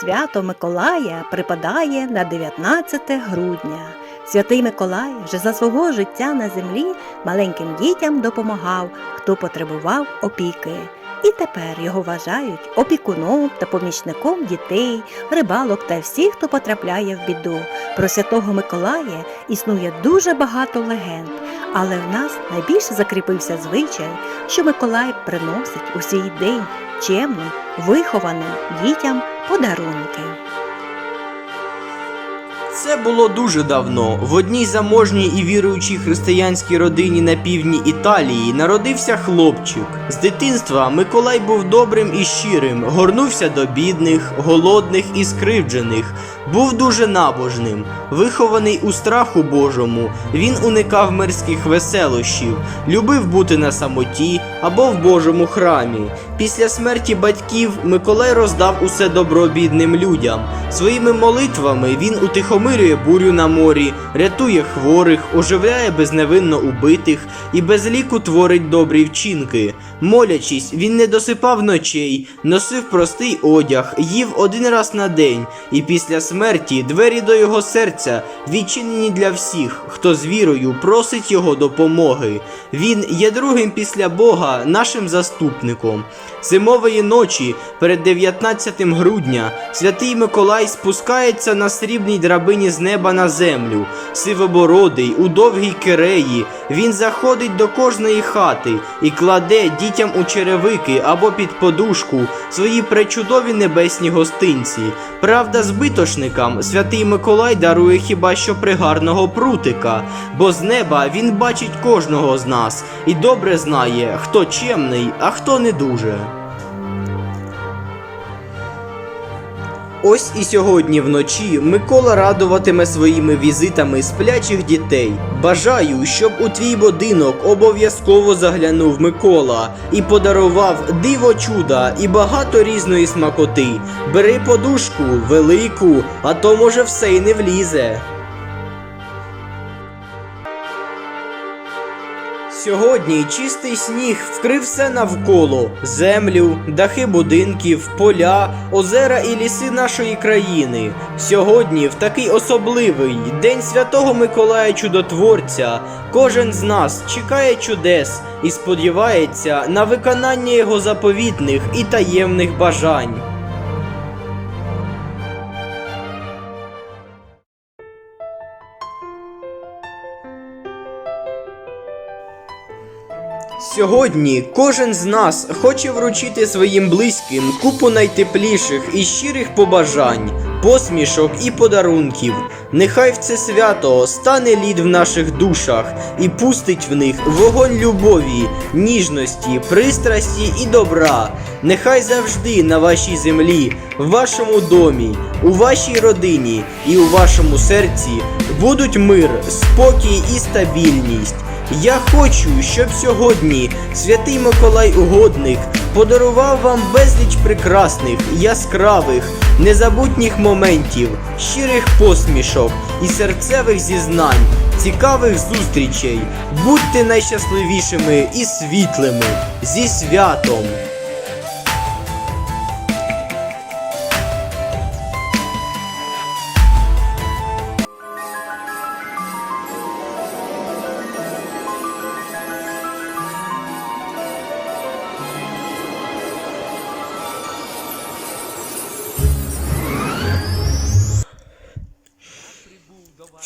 Свято Миколая припадає на 19 грудня. Святий Миколай вже за свого життя на землі маленьким дітям допомагав, хто потребував опіки. І тепер його вважають опікуном та помічником дітей, рибалок та всіх, хто потрапляє в біду. Про святого Миколая існує дуже багато легенд, але в нас найбільше закріпився звичай, що Миколай приносить у свій день чемним, вихованим дітям подарунки. Це було дуже давно. В одній заможній і віруючій християнській родині на півдні Італії народився хлопчик. З дитинства Миколай був добрим і щирим, горнувся до бідних, голодних і скривджених. Був дуже набожним, вихований у страху Божому. Він уникав мирських веселощів, любив бути на самоті або в Божому храмі. Після смерті батьків Миколай роздав усе добро бідним людям. Своїми молитвами він утихомирює бурю на морі, рятує хворих, оживляє безневинно убитих і без ліку творить добрі вчинки. Молячись, він не досипав ночей, носив простий одяг, їв один раз на день, і після смерті двері до його серця відчинені для всіх, хто з вірою просить його допомоги. Він є другим після Бога, нашим заступником. Зимової ночі, перед 19 грудня, святий Миколай спускається на срібній драбині з неба на землю. Сивобородий, у довгій киреї, він заходить до кожної хати і кладе дітям у черевики або під подушку свої пречудові небесні гостинці. Правда, збитошникам святий Миколай дарує хіба що пригарного прутика, бо з неба він бачить кожного з нас і добре знає, хто чемний, а хто не дуже. Ось і сьогодні вночі Микола радуватиме своїми візитами сплячих дітей. Бажаю, щоб у твій будинок обов'язково заглянув Микола і подарував диво чуда і багато різної смакоти. Бери подушку велику, а то може все й не влізе. Сьогодні чистий сніг вкрив все навколо: землю, дахи будинків, поля, озера і ліси нашої країни. Сьогодні, в такий особливий день Святого Миколая Чудотворця, кожен з нас чекає чудес і сподівається на виконання його заповітних і таємних бажань. Сьогодні кожен з нас хоче вручити своїм близьким купу найтепліших і щирих побажань, посмішок і подарунків. Нехай в це свято стане лід в наших душах і пустить в них вогонь любові, ніжності, пристрасті і добра. Нехай завжди на вашій землі, в вашому домі, у вашій родині і у вашому серці будуть мир, спокій і стабільність. Я хочу, щоб сьогодні святий Миколай Угодник подарував вам безліч прекрасних, яскравих, незабутніх моментів, щирих посмішок і серцевих зізнань, цікавих зустрічей. Будьте найщасливішими і світлими зі святом!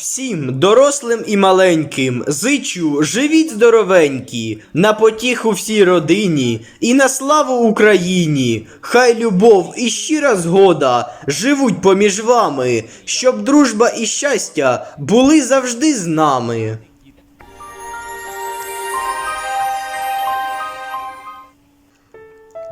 Всім дорослим і маленьким зичу живіть здоровенькі, на потіху всій родині і на славу Україні. Хай любов і щира згода живуть поміж вами, щоб дружба і щастя були завжди з нами.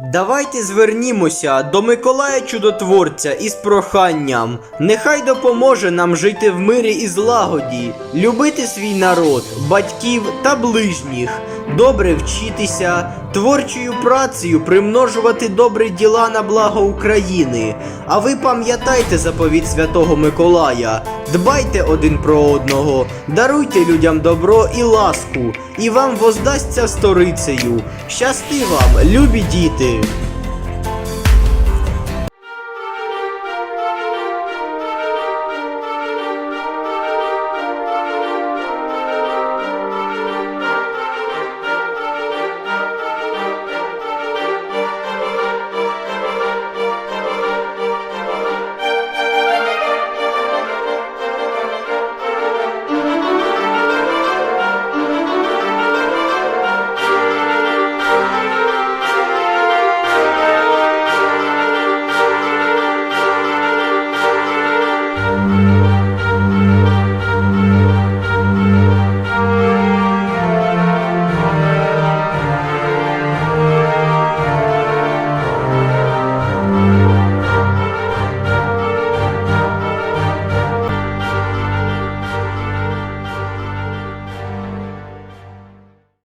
Давайте звернімося до Миколая Чудотворця із проханням. Нехай допоможе нам жити в мирі і злагоді, любити свій народ, батьків та ближніх, добре вчитися, творчою працею примножувати добрі діла на благо України. А ви пам'ятайте заповідь Святого Миколая, дбайте один про одного, даруйте людям добро і ласку, і вам воздасться сторицею. Щасти вам, любі діти!